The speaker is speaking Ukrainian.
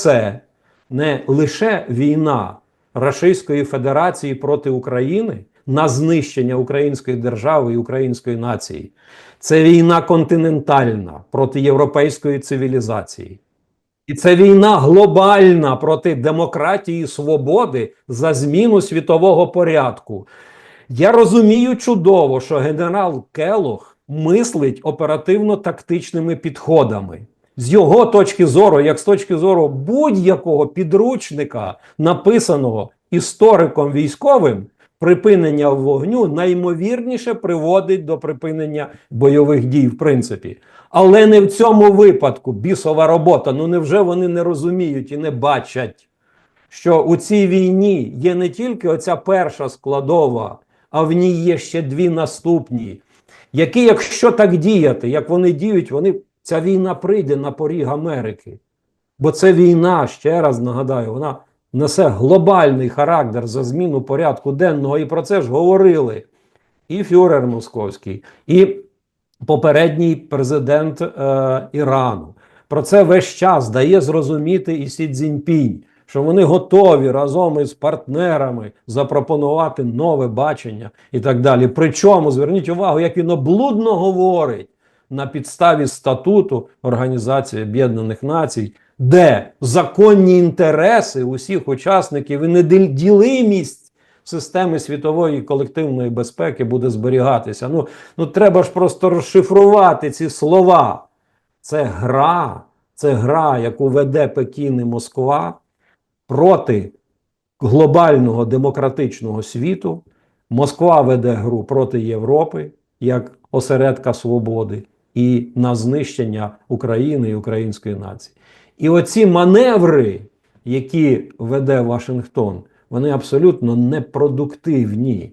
це не лише війна Російської Федерації проти України на знищення української держави і української нації, це війна континентальна проти європейської цивілізації. І це війна глобальна проти демократії і свободи за зміну світового порядку. Я розумію чудово, що генерал Келох мислить оперативно-тактичними підходами. З його точки зору, як з точки зору будь-якого підручника, написаного істориком військовим, припинення вогню наймовірніше приводить до припинення бойових дій, в принципі. Але не в цьому випадку бісова робота. Ну невже вони не розуміють і не бачать, що у цій війні є не тільки оця перша складова, а в ній є ще дві наступні, які, якщо так діяти, як вони діють, вони ця війна прийде на поріг Америки. Бо це війна, ще раз нагадаю, вона несе глобальний характер за зміну порядку денного, і про це ж говорили і Фюрер Московський, і попередній президент е, Ірану. Про це весь час дає зрозуміти і Сі Цзіньпінь, що вони готові разом із партнерами запропонувати нове бачення і так далі. Причому зверніть увагу, як він облудно говорить на підставі статуту Організації Об'єднаних Націй, де законні інтереси усіх учасників і неділимість системи світової колективної безпеки буде зберігатися. Ну, ну треба ж просто розшифрувати ці слова. Це гра, це гра, яку веде Пекін і Москва проти глобального демократичного світу. Москва веде гру проти Європи як осередка свободи і на знищення України і української нації. І оці маневри, які веде Вашингтон, вони абсолютно непродуктивні.